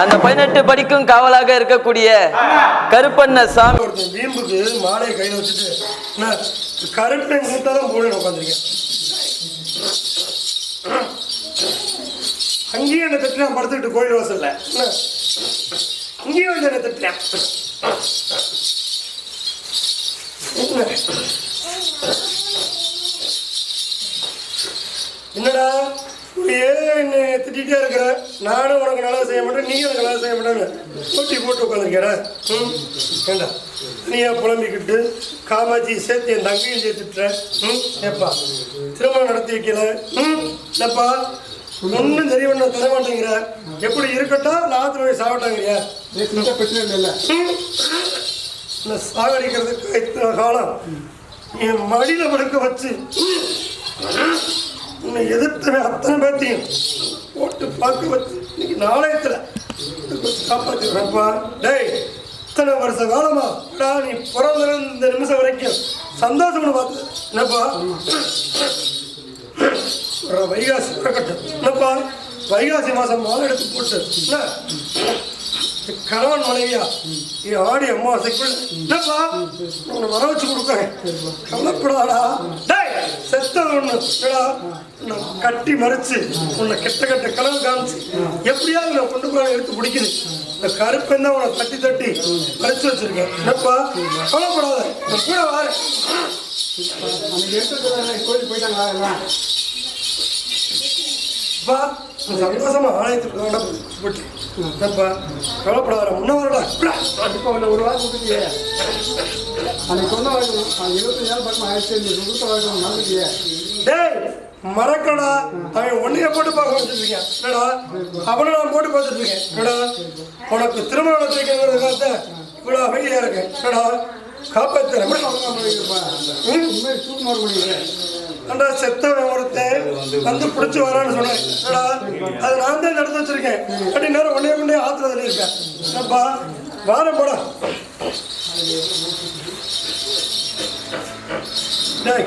அந்த பதினெட்டு படிக்கும் காவலாக இருக்கக்கூடிய கருப்பண்ண சாமி. வீம்புக்கு மாலையை கையில் வச்சுட்டு என்ன கரெக்ட் டைம் போட உட்காந்துருக்கேன். அங்கேயும் என்ன திட்டினான் படுத்துக்கிட்டு கோழி வாசல்ல. என்ன இங்கேயும் வந்து என்ன திட்டினான். என்னடா இப்படியே என்னை திட்டிகிட்டே இருக்கிற நானும் உனக்கு நல்லா செய்ய மாட்டேன் நீ எனக்கு நல்லா செய்ய மாட்டேன்னு போட்டி போட்டு உட்காந்துருக்கேடா ம்? ஏண்டா? நீயா புலம்பிக்கிட்டு காமாட்சி சேர்த்து என் தங்கையும் சேர்த்துட்டுற? ம்? ஏப்பா திருமணம் நடத்தி வைக்கல? ம்? இல்லப்பா ஒன்றும் தெரிய பண்ண தர மாட்டேங்கிற. எப்படி இருக்கட்டும் நாத்துல போய் சாப்பிட்டாங்கய்யா பிரச்சனை இல்லைல்ல. இந்த சாகடிக்கிறதுக்கு இத்தனை காலம் என் மடியில படுக்க வச்சு உன்னை எதிர்த்து அத்தனை பேர்த்தையும் போட்டு பார்க்க இன்னைக்கு நாணயத்தில். காப்பாற்றுறப்பா டேய் இத்தனை வருஷ காலமா டா நீ பிறந்த இந்த நிமிஷம் வரைக்கும் சந்தோஷம்னு பார்த்து என்னப்பா? வைகாசி பிறக்கட்டும் என்னப்பா? வைகாசி மாதம் மாலை எடுத்து போட்டு. என்ன? கணவன் மனைவியா? இது ஆடி அம்மாவாசைக்குள்ள என்னப்பா? உன்னை வர வச்சு கொடுக்குறேன். கவலைப்படாடா டேய் செத்தது ஒன்று கட்டி மறைச்சு உன்னை கெட்ட கெட்ட கனவு காமிச்சு எப்படியாவது நான் கொண்டு போய் எடுத்து பிடிக்குது. இந்த கருப்பன் தான் உன்னை தட்டி தட்டி மறைச்சு வச்சிருக்கேன். என்னப்பா? கவலைப்படாத. நான் கூட எடுத்துட்டு கோயில் போயிட்டாங்களா சந்தோஷமா ஆலயத்துக்கு போட்டு. என்னப்பா? கவலைப்படாத. முன்ன வரடா. இப்போ உள்ள ஒரு வாரம் கொடுத்துட்டியே அன்னைக்கு சொன்ன வரைக்கும் இருபத்தஞ்சு நாள் பக்கம் ஆயிடுச்சு இந்த வரைக்கும் நடந்துட்டியே டேய் மறக்கடா. அவன் உன்னைய போட்டு பார்க்க வச்சுட்டு என்னடா? அவனை நான் போட்டு பார்த்துட்டு என்னடா? உனக்கு திருமணம் வச்சிருக்கேங்கிறதுக்காக இவ்வளோ அமைதியா இருக்கு என்னடா? காப்பாத்துறேன். உண்மையை செத்தவன் ஒருத்தன் வந்து பிடிச்சி வரான்னு சொன்னேன். என்னடா? அது நான் தான் நடந்து வச்சிருக்கேன். அப்படி நேரம் ஒன்றே கொண்டே ஆத்துல தள்ளியிருக்கேன் என்னப்பா? வாரம் போட. டேய்.